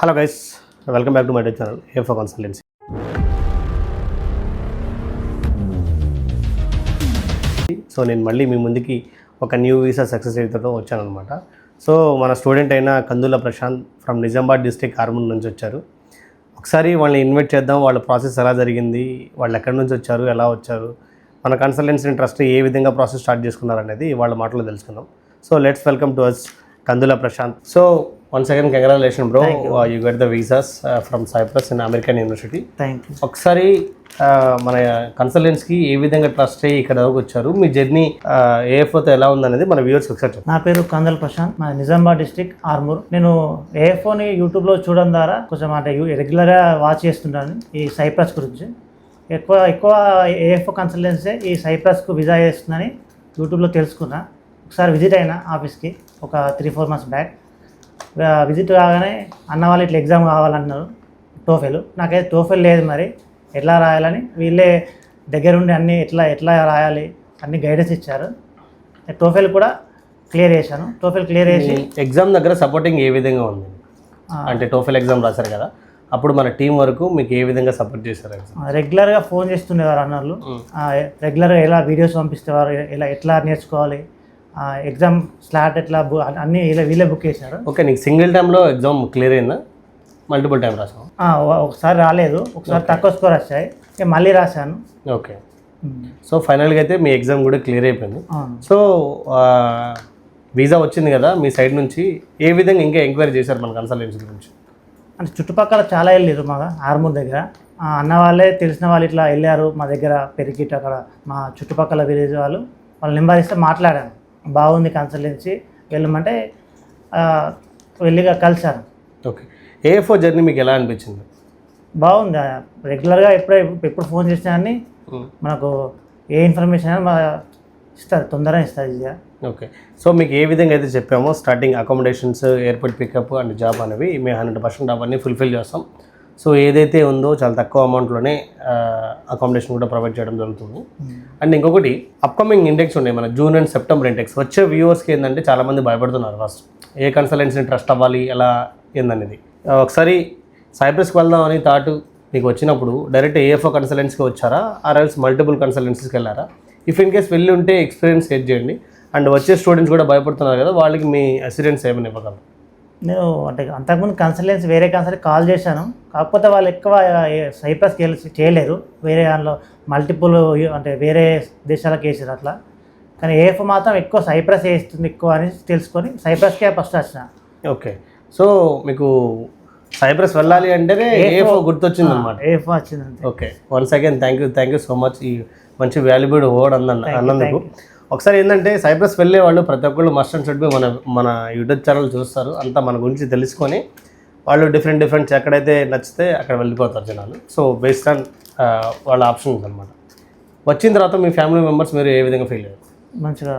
Hello guys welcome back to my channel ఏఫో consultancy. So నేను మళ్ళీ మీ ముందుకి ఒక న్యూ వీసా సక్సెస్ రేట్తో వచ్చానమాట సో మన స్టూడెంట్ అయిన Kandula Prashanth from Nizamabad district hormone నుంచి వచ్చారు. ఒకసారి వాళ్ళని ఇన్వైట్ చేద్దాం వాళ్ళ ప్రాసెస్ ఎలా జరిగింది వాళ్ళు ఎక్కడి నుంచి వచ్చారు ఎలా వచ్చారు మన కన్సల్టెన్సీ ట్రస్ట్ ఏ విధంగా ప్రాసెస్ స్టార్ట్ చేసుకున్నారు అనేది వాళ్ళ మాటలో తెలుసుకుందాం. So let's welcome to us Kandula Prashanth. So one second congratulation bro you get the visas from Cyprus in American university thank you ఒకసారి మన కన్సల్టెన్స్కి ఏ విధంగా ట్రస్ట్ అయ్యి ఇక్కడ వరకు వచ్చారు? మీ జర్నీ ఏఎఫ్ఓతో ఎలా ఉందనేది మన వ్యూవర్స్ ఒకసారి నా పేరు కందల్ ప్రశాంత్ మా నిజామాబాద్ డిస్టిక్ ఆర్మూర్. నేను ఏఎఫ్ఓని యూట్యూబ్లో చూడడం ద్వారా కొంచెం అంటే రెగ్యులర్గా వాచ్ చేస్తుంటాను ఈ సైప్రస్ గురించి. ఎక్కువ ఎక్కువ ఏఎఫ్ఓ కన్సల్టెన్సీ ఈ సైప్రస్కు విజా చేస్తుందని యూట్యూబ్లో తెలుసుకున్నా. ఒకసారి విజిట్ అయినా ఆఫీస్కి ఒక three four months back visit కాగానే అన్న వాళ్ళు ఇట్లా ఎగ్జామ్ కావాలన్నారు టోఫెల్ నాకైతే టోఫెల్ లేదు మరి. ఎట్లా రాయాలని? వీళ్ళే దగ్గరుండి అన్ని ఎట్లా ఎట్లా రాయాలి? అన్ని గైడెన్స్ ఇచ్చారు. టోఫెల్ కూడా క్లియర్ చేశాను. టోఫెల్ క్లియర్ చేసి ఎగ్జామ్ దగ్గర సపోర్టింగ్ ఏ విధంగా ఉంది? అంటే టోఫెల్ ఎగ్జామ్ రాశారు కదా. అప్పుడు మన టీం వరకు మీకు ఏ విధంగా సపోర్ట్ చేశారు రెగ్యులర్గా ఫోన్ చేస్తుండేవారు అన్నోళ్ళు. ఆ, రెగ్యులర్గా ఎలా వీడియోస్ పంపిస్తేవారు ఎలా ఎట్లా నేర్చుకోవాలి? ఎగ్జామ్ స్లాట్ ఎట్లా బు- అన్నీ ఇలా వీళ్ళే బుక్ చేశారు ఓకే నీకు సింగిల్ టైంలో ఎగ్జామ్ క్లియర్ అయిందా? మల్టిపుల్ టైం రాసాం ఆ, ఒ- ఒకసారి రాలేదు. ఒకసారి తక్కువ స్కోర్ వచ్చాయి. మళ్ళీ రాశాను. ఓకే. సో ఫైనల్గా అయితే మీ ఎగ్జామ్ కూడా క్లియర్ అయిపోయింది. సో వీసా వచ్చింది కదా మీ సైడ్ నుంచి ఏ విధంగా ఇంకా ఎంక్వైరీ చేశారు మన కన్సల్టెన్సీ గురించి? అంటే చుట్టుపక్కల చాలా వెళ్ళారు మా ఆర్మూర్ దగ్గర. అన్న వాళ్ళే తెలిసిన వాళ్ళు ఇట్లా వెళ్ళారు మా దగ్గర పెరిగిట్ అక్కడ మా చుట్టుపక్కల విలేజ్ వాళ్ళు. వాళ్ళ నెంబర్ ఇస్తే మాట్లాడాను. బాగుంది కన్సల్టెన్సీ వెళ్ళమంటే వెళ్ళిగా కలిశాను ఓకే. ఏఎఫ్ఓ జర్నీ మీకు ఎలా అనిపించింది? బాగుంది. రెగ్యులర్గా ఎప్పుడే ఎప్పుడు ఫోన్ చేసినా కానీ మనకు ఏ ఇన్ఫర్మేషన్ అయినా మా ఇస్తారు తొందరగా ఇస్తారు ఈజీగా. ఓకే. సో మీకు ఏ విధంగా అయితే చెప్పామో starting accommodations airport pickup and job అనేవి మేము హండ్రెడ్ పర్సెంట్ అవన్నీ ఫుల్ఫిల్ చేస్తాం. సో ఏదైతే ఉందో చాలా తక్కువ అమౌంట్లోనే అకామిడేషన్ కూడా ప్రొవైడ్ చేయడం జరుగుతుంది. అండ్ ఇంకొకటి అప్కమింగ్ ఇండెక్స్ ఉన్నాయి మన జూన్ అండ్ సెప్టెంబర్ ఇండెక్స్ వచ్చే వ్యూవర్స్కి ఏంటంటే చాలామంది భయపడుతున్నారు ఫస్ట్ ఏ కన్సల్టెన్సీని ట్రస్ట్ అవ్వాలి ఎలా ఏందనేది. ఒకసారి సైప్రస్కి వెళ్దామని థాట్ మీకు వచ్చినప్పుడు డైరెక్ట్ ఏఎఫ్ఓ కన్సల్టెన్సీకి వచ్చారా? ఆర్ఎల్స్ మల్టిపుల్ కన్సల్టెన్సీస్కి వెళ్ళారా? ఇఫ్ ఇన్ కేస్ వెళ్ళి ఉంటే ఎక్స్పీరియన్స్ షేర్ చేయండి. అండ్ వచ్చే స్టూడెంట్స్ కూడా భయపడుతున్నారు కదా వాళ్ళకి మీ అసిరెన్స్ ఏమైనా ఇవ్వగలరు? నేను అంటే అంతకుముందు కన్సల్టెన్సీ వేరే కన్సల్ట్ కాల్ చేశాను. కాకపోతే వాళ్ళు ఎక్కువ సైప్రస్కి వెళ్ళి చేయలేరు వేరే దానిలో మల్టిపుల్ అంటే వేరే దేశాలకు వేసారు అట్లా. కానీ ఏఎఫ్ మాత్రం ఎక్కువ సైప్రస్ వేస్తుంది ఎక్కువ అని తెలుసుకొని సైప్రస్కే ఫస్ట్ వచ్చిన. ఓకే. సో మీకు సైప్రస్ వెళ్ళాలి అంటేనే ఏఎఫ్ఓ గుర్తొచ్చింది అనమాట ఏఎఫ్ వచ్చింది okay. Once again thank you thank you so much ఈ మంచి వాల్యుబుల్ వర్డ్ అన్న అన్నందుకు. ఒకసారి ఏంటంటే సైప్రస్ వెళ్ళే వాళ్ళు ప్రతి ఒక్కళ్ళు మస్ట్ అండ్ షుడ్ బి మన మన యూట్యూబ్ ఛానల్ చూస్తారు. అంతా మన గురించి తెలుసుకొని వాళ్ళు డిఫరెంట్ డిఫరెంట్ ఎక్కడైతే నచ్చితే అక్కడ వెళ్ళిపోతారు జనాలు. సో బేస్డ్ ఆన్ వాళ్ళ ఆప్షన్స్ అనమాట వచ్చిన తర్వాత మీ ఫ్యామిలీ మెంబర్స్ మీరు ఏ విధంగా ఫీల్ అయ్యారు? మంచిగా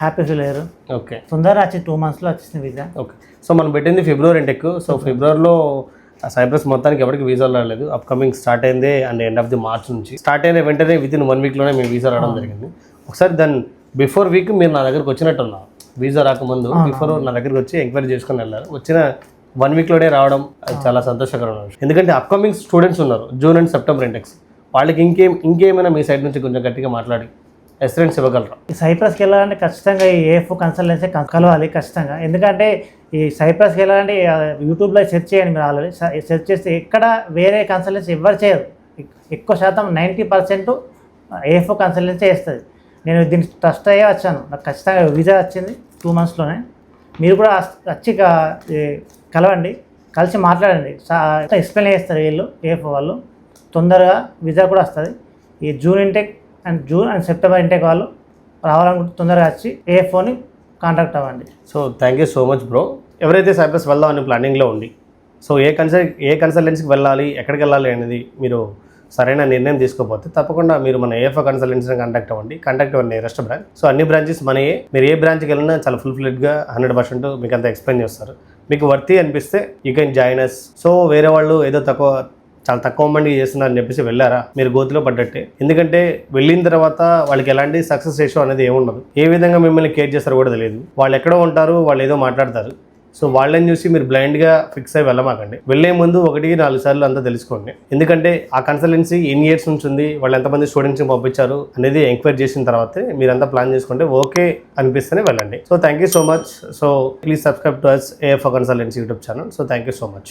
హ్యాపీ ఫీల్ అయ్యారు. ఓకే తొందరగా వచ్చి టూ మంత్స్లో వచ్చింది వీసా ఓకే సో మనం పెట్టింది ఫిబ్రవరి ఇంటెక్ సో ఫిబ్రవరిలో సైప్రస్ మొత్తానికి ఎవరికి వీసా రాలేదు. అప్కమింగ్ స్టార్ట్ అయిందే and end of the March నుంచి. స్టార్ట్ అయిన వెంటనే విత్ ఇన్ వన్ వీక్లోనే మేము వీసా రావడం జరిగింది. ఒకసారి దాని బిఫోర్ వీక్ మీరు నా దగ్గరకు వచ్చినట్టున్నారు వీసా రాకముందు బిఫోర్ నా దగ్గరికి వచ్చి ఎంక్వైరీ చేసుకొని వెళ్ళారు. వచ్చిన వన్ వీక్లోనే రావడం అది చాలా సంతోషకరమైన విషయం. ఎందుకంటే అప్కమింగ్ స్టూడెంట్స్ ఉన్నారు జూన్ అండ్ సెప్టెంబర్ ఇంటెక్స్ వాళ్ళకి ఇంకేం ఇంకేమైనా మీ సైడ్ నుంచి కొంచెం గట్టిగా మాట్లాడి ఎస్రెంట్స్ ఇవ్వగలరా? ఈ సైప్రస్కి వెళ్ళాలంటే ఖచ్చితంగా ఈ ఏఎఫ్ కన్సల్టెన్సీ కలవాలి ఖచ్చితంగా. ఎందుకంటే ఈ సైప్రస్కి వెళ్ళాలంటే యూట్యూబ్లో సెర్చ్ చేయండి మీరు ఆల్రెడీ సెర్చ్ చేస్తే ఎక్కడ వేరే కన్సల్టెన్సీ ఎవరు చేయరు. ఎక్- ఎక్కువ శాతం నైంటీ పర్సెంట్ ఏఎఫ్ కన్సల్టెన్సీ చేస్తుంది. నేను దీనికి ట్రస్ట్ అయ్యే వచ్చాను. నాకు ఖచ్చితంగా వీజా వచ్చింది టూ మంత్స్లోనే మీరు కూడా వచ్చి కలవండి. కలిసి మాట్లాడండి. ఎక్స్ప్లెయిన్ చేస్తారు వీళ్ళు ఏఎఫ్ వాళ్ళు. తొందరగా వీజా కూడా వస్తుంది. ఈ June intake and June and September intake వాళ్ళు రావాలనుకుంటే తొందరగా వచ్చి ఏ కాంటాక్ట్ అవ్వండి. So thank you so much bro ఎవరైతే సైప్రస్ వెళ్దామని ప్లానింగ్లో ఉంది సో ఏ కన్సల్ ఏ కన్సల్టెన్సీకి వెళ్ళాలి ఎక్కడికి వెళ్ళాలి అనేది మీరు సరైన నిర్ణయం తీసుకోకపోతే తప్పకుండా మీరు మన ఏఎఫ్ఓ కన్సల్టెన్సీని కాంటాక్ట్ అవ్వండి. కాంటాక్ట్ అవ్వండి నియరెస్ట్ బ్రాంచ్ సో అన్ని బ్రాంచెస్ మనయే. మీరు ఏ బ్రాంచ్కి వెళ్ళినా చాలా ఫుల్ ఫ్లెడ్గా హండ్రెడ్ పర్సెంట్ మీకు అంతా ఎక్స్ప్లెయిన్ చేస్తారు. మీకు వర్తి అనిపిస్తే you can join us so వేరే వాళ్ళు ఏదో తక్కువ చాలా తక్కువ మంది చేస్తున్నారని చెప్పేసి వెళ్ళారా? మీరు గోతిలో పడ్డట్టే. ఎందుకంటే వెళ్ళిన తర్వాత వాళ్ళకి ఎలాంటి సక్సెస్ రేషియో అనేది ఏముండదు. ఏ విధంగా మిమ్మల్ని కేర్ చేస్తారో కూడా తెలియదు. వాళ్ళు ఎక్కడో ఉంటారు వాళ్ళు ఏదో మాట్లాడతారు. సో వాళ్ళని చూసి మీరు బ్లైండ్గా ఫిక్స్ అయ్యి వెళ్ళమాకండి. వెళ్ళే ముందు ఒకటి నాలుగు సార్లు అంతా తెలుసుకోండి. ఎందుకంటే ఆ కన్సల్టెన్సీ ఎన్ని ఇయర్స్ నుంచి ఉంది వాళ్ళు ఎంతమంది స్టూడెంట్స్ని పంపించారు అనేది ఎంక్వైరీ చేసిన తర్వాతే మీరంతా ప్లాన్ చేసుకుంటే ఓకే అనిపిస్తేనే వెళ్ళండి. So thank you so much. So please subscribe to us AF consultancy YouTube channel. So thank you so much.